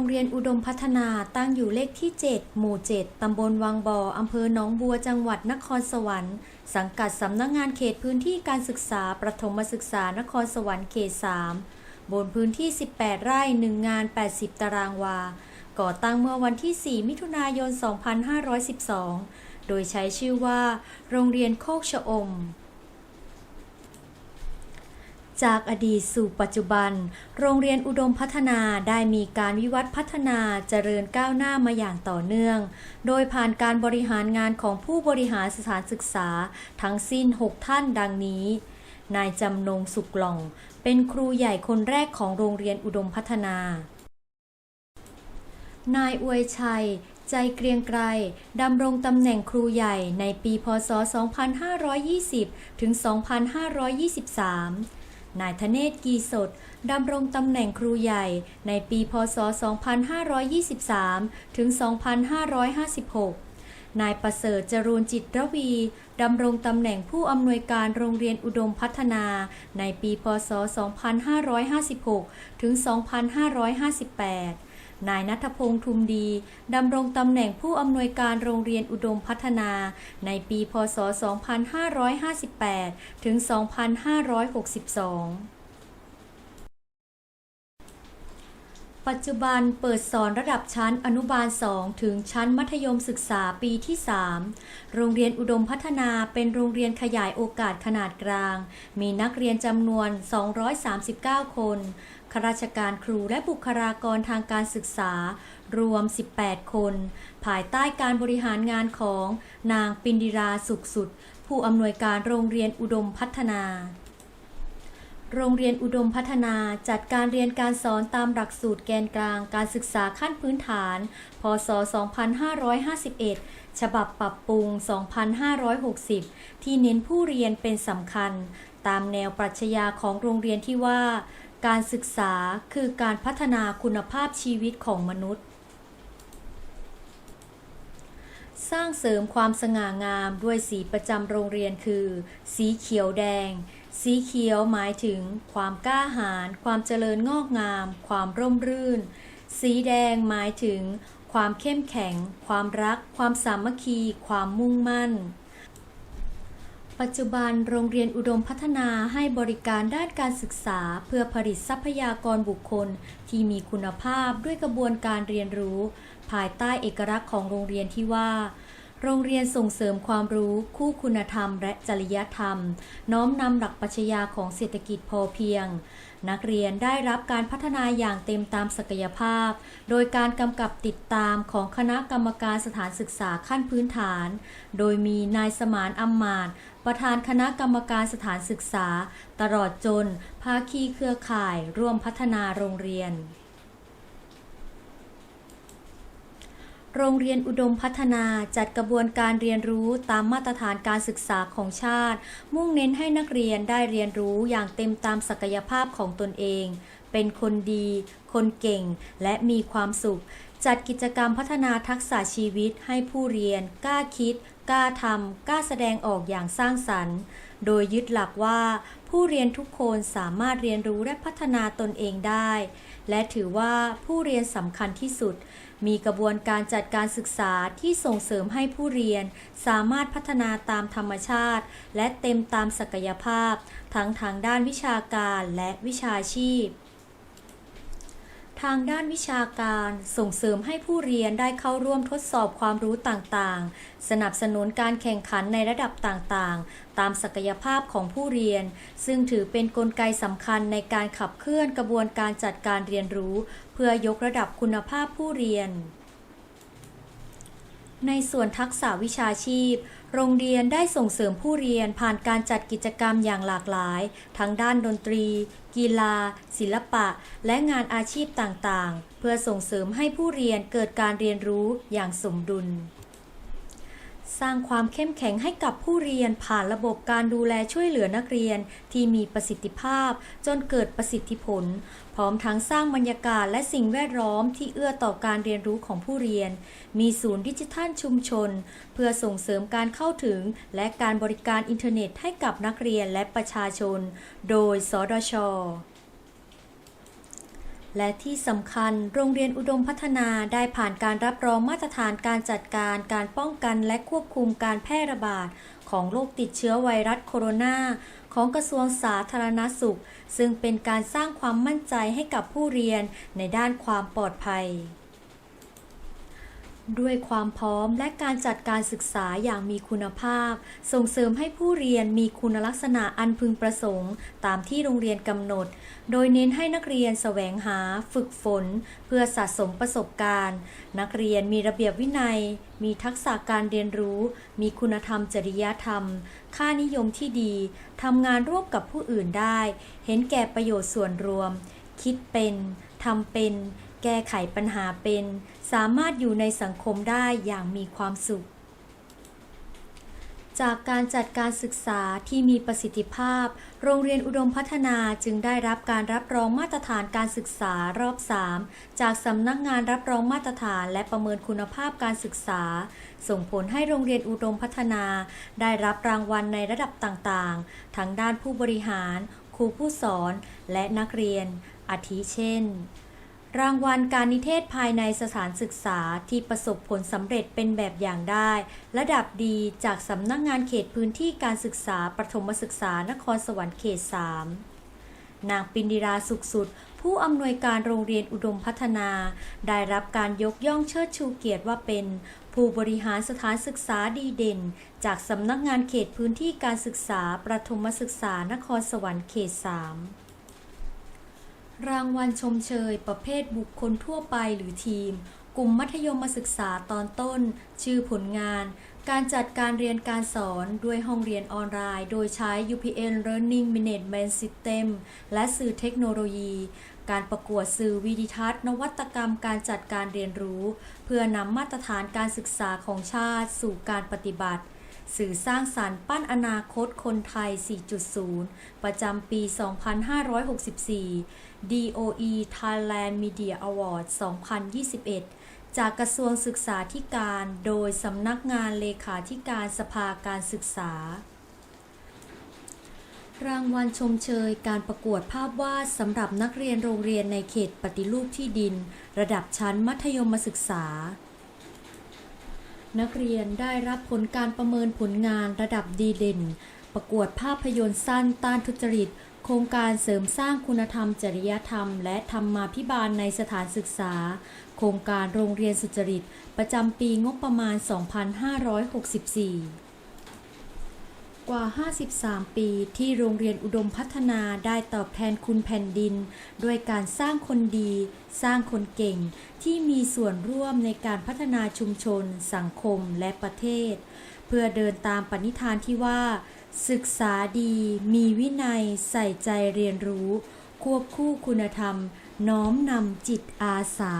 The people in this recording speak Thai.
รงเรียนอุดมพัฒนาตั้งอยู่เลขที่ 7 หมู่ 7 ตำบลวังบ่ออำเภอหนองบัว จังหวัดนครสวรรค์ สังกัดสำนักงานเขตพื้นที่การศึกษา ประถมศึกษานครสวรรค์เขต 3 บนพื้นที่ 18 ไร่ 1 งาน 80 ตารางวา ก่อตั้งเมื่อวันที่ 4 มิถุนายน 2512 โดยใช้ชื่อว่า โรงเรียนโคกชะอม จากอดีตสู่ปัจจุบัน โรงเรียนอุดมพัฒนาได้มีการวิวัฒน์พัฒนาเจริญก้าวหน้ามาอย่างต่อเนื่อง โดยผ่านการบริหารงานของผู้บริหารสถานศึกษา ทั้งสิ้น 6 ท่านดังนี้ นายจำนงสุกหล่อง เป็นครูใหญ่คนแรกของโรงเรียนอุดมพัฒนา นายอวยชัยใจเกรียงไกรดำรงตำแหน่งครูใหญ่ในปีพศ 2520 ถึง 2523 นายธเนศกีสดดำรงตำแหน่งครูใหญ่ในปีพศ 2523 ถึง 2556 นายประเสริฐจรูนจิตรวีดำรงตำแหน่งผู้อำนวยการโรงเรียนอุดมพัฒนาในปีพศ 2556 ถึง 2558 นายนัทพงษ์ทุมดีดำรงตำแหน่งผู้อำนวยการโรงเรียนอุดมพัฒนา ในปี พศ 2558 ถึง 2562 ปัจจุบันเปิดสอนระดับชั้นอนุบาล 2 ถึงชั้นมัธยมศึกษาปีที่ 3 โรงเรียนอุดมพัฒนาเป็นโรงเรียนขยายโอกาสขนาดกลาง มีนักเรียนจำนวน 239 คนข้าราชการครูและบุคลากรทางการศึกษา รวม 18 คน ภายใต้การบริหารงานของนางปินดิราสุขสุด ผู้อำนวยการโรงเรียนอุดมพัฒนา โรงเรียนอุดมพัฒนาจัดการเรียนการสอนตามหลักสูตรแกนกลางการศึกษาขั้นพื้นฐาน พศ 2551 ฉบับปรับปรุง 2560 ที่เน้นผู้เรียนเป็นสำคัญ ตามแนวปรัชญาของโรงเรียนที่ว่า การศึกษาคือการพัฒนาคุณภาพชีวิตของมนุษย์สร้างเสริมความสง่างามด้วยสีประจำโรงเรียนคือ สีเขียวแดง สีเขียวหมายถึงความกล้าหาญความเจริญงอกงาม ความร่มรื่น สีแดงหมายถึง ความเข้มแข็ง ความรัก ความสามัคคี ความมุ่งมั่น ปัจจุบันโรงเรียนอุดมพัฒนาให้บริการด้านการศึกษา เพื่อผลิตทรัพยากรบุคคลที่มีคุณภาพด้วยกระบวนการเรียนรู้ ภายใต้เอกลักษณ์ของโรงเรียนที่ว่า โรงเรียนส่งเสริมความรู้คู่คุณธรรมและจริยธรรม น้อมนำหลักปรัชญาของเศรษฐกิจพอเพียง นักเรียนได้รับการพัฒนาอย่างเต็มตามศักยภาพ โดยการกำกับติดตามของคณะกรรมการสถานศึกษาขั้นพื้นฐาน โดยมีนายสมานอัมมาตประธานคณะกรรมการสถานศึกษา ตลอดจนภาคีเครือข่ายร่วมพัฒนาโรงเรียน โรงเรียนอุดมพัฒนาจัดกระบวนการเรียนรู้ตามมาตรฐานการศึกษาของชาติ มุ่งเน้นให้นักเรียนได้เรียนรู้อย่างเต็มตามศักยภาพของตนเอง เป็นคนดี คนเก่ง และมีความสุข จัดกิจกรรมพัฒนาทักษะชีวิตให้ผู้เรียน กล้าคิด กล้าทำกล้าแสดงออกอย่างสร้างสรรค์ โดยยึดหลักว่า ผู้เรียนทุกคนสามารถเรียนรู้และพัฒนาตนเองได้ และถือว่าผู้เรียนสำคัญที่สุด มีกระบวนการจัดการศึกษาที่ส่งเสริมให้ผู้เรียน สามารถพัฒนาตามธรรมชาติ และเต็มตามศักยภาพ ทั้งทางด้านวิชาการและวิชาชีพ ทางด้านวิชาการส่งเสริมให้ผู้เรียนได้เข้าร่วมทดสอบความรู้ต่างๆ สนับสนุนการแข่งขันในระดับต่างๆ ตามศักยภาพของผู้เรียน ซึ่งถือเป็นนกลไกสำคัญในการขับเคลื่อนกระบวนการจัดการเรียนรู้ เพื่อยกระดับคุณภาพผู้เรียน ในส่วนทักษะวิชาชีพ โรงเรียนได้ส่งเสริมผู้เรียนผ่านการจัดกิจกรรมอย่างหลากหลาย ทั้งด้านดนตรี กีฬา ศิลปะ และงานอาชีพต่างๆ เพื่อส่งเสริมให้ผู้เรียนเกิดการเรียนรู้อย่างสมดุล สร้างความเข้มแข็งให้กับผู้เรียนผ่านระบบการดูแลช่วยเหลือนักเรียนที่มีประสิทธิภาพ จนเกิดประสิทธิผล พร้อมทั้งสร้างบรรยากาศและสิ่งแวดล้อมที่เอื้อต่อการเรียนรู้ของผู้เรียน มีศูนย์ดิจิทัลชุมชน เพื่อส่งเสริมการเข้าถึง และการบริการอินเทอร์เน็ตให้กับนักเรียนและประชาชน โดย สดช และที่สำคัญโรงเรียนอุดมพัฒนาได้ผ่านการรับรองมาตรฐานการจัดการการป้องกันและควบคุมการแพร่ระบาด ของโรคติดเชื้อไวรัสโคโรนาของกระทรวงสาธารณสุข ซึ่งเป็นการสร้างความมั่นใจให้กับผู้เรียนในด้านความปลอดภัย ด้วยความพร้อมและการจัดการศึกษาอย่างมีคุณภาพ ส่งเสริมให้ผู้เรียนมีคุณลักษณะอันพึงประสงค์ ตามที่โรงเรียนกำหนด โดยเน้นให้นักเรียนแสวงหาฝึกฝน เพื่อสะสมประสบการณ์ นักเรียนมีระเบียบวินัย มีทักษะการเรียนรู้ มีคุณธรรมจริยธรรม ค่านิยมที่ดีทำงานร่วมกับผู้อื่นได้ เห็นแก่ประโยชน์ส่วนรวม คิดเป็นทำเป็น แก้ไขปัญหาเป็น สามารถอยู่ในสังคมได้อย่างมีความสุข จากการจัดการศึกษาที่มีประสิทธิภาพ โรงเรียนอุดมพัฒนาจึงได้รับการรับรองมาตรฐานการศึกษารอบ 3 จากสำนักงานรับรองมาตรฐานและประเมินคุณภาพการศึกษา ส่งผลให้โรงเรียนอุดมพัฒนา ได้รับรางวัลในระดับต่างๆ ทั้งด้านผู้บริหาร ครูผู้สอน และนักเรียนอาทิเช่น รางวัลการนิเทศภายในสถานศึกษาที่ประสบผลสำเร็จเป็นแบบอย่างได้ ระดับดีจากสำนักงานเขตพื้นที่การศึกษาประถมศึกษานครสวรรค์เขต 3 นางปินดิราสุขสุด ผู้อำนวยการโรงเรียนอุดมพัฒนา ได้รับการยกย่องเชิดชูเกียรติว่าเป็น ผู้บริหารสถานศึกษาดีเด่น จากสำนักงานเขตพื้นที่การศึกษาประถมศึกษานครสวรรค์เขต 3 รางวัลชมเชย ประเภทบุคคลทั่วไปหรือทีม กลุ่มมัธยมศึกษาตอนต้น ชื่อผลงาน การจัดการเรียนการสอนด้วยห้องเรียนออนไลน์ โดยใช้ UPN Learning Management System และสื่อเทคโนโลยี การประกวดสื่อวิดิทัศน์ นวัตกรรมการจัดการเรียนรู้ เพื่อนำมาตรฐานการศึกษาของชาติสู่การปฏิบัติ สื่อสร้างสารรค์ปั้นอนาคตคนไทย 4.0 ประจำปี 2564 DOE Thailand Media Award 2021 จากกระทรวงศึกษาธิการ โดยสำนักงานเลขาธิการสภาการศึกษารางวัลชมเชยการประกวดภาพวาดสำหรับนักเรียนโรงเรียนในเขตปฏิรูปที่ดิน ระดับชั้นมัธยมศึกษา นักเรียนได้รับผลการประเมินผลงานระดับดีเด่น ประกวดภาพยนตร์สั้นต้านทุจริต โครงการเสริมสร้างคุณธรรม จริยธรรม และธรรมาภิบาลในสถานศึกษา โครงการโรงเรียนสุจริต ประจำปีงบประมาณ 2564 กว่า 53 ปี ที่โรงเรียนอุดมพัฒนาได้ตอบแทนคุณแผ่นดิน ด้วยการสร้างคนดี สร้างคนเก่ง ที่มีส่วนร่วมในการพัฒนาชุมชน สังคมและประเทศ เพื่อเดินตามปณิธานที่ว่า ศึกษาดี มีวินัย ใส่ใจเรียนรู้ ควบคู่คุณธรรม น้อมนำจิตอาสา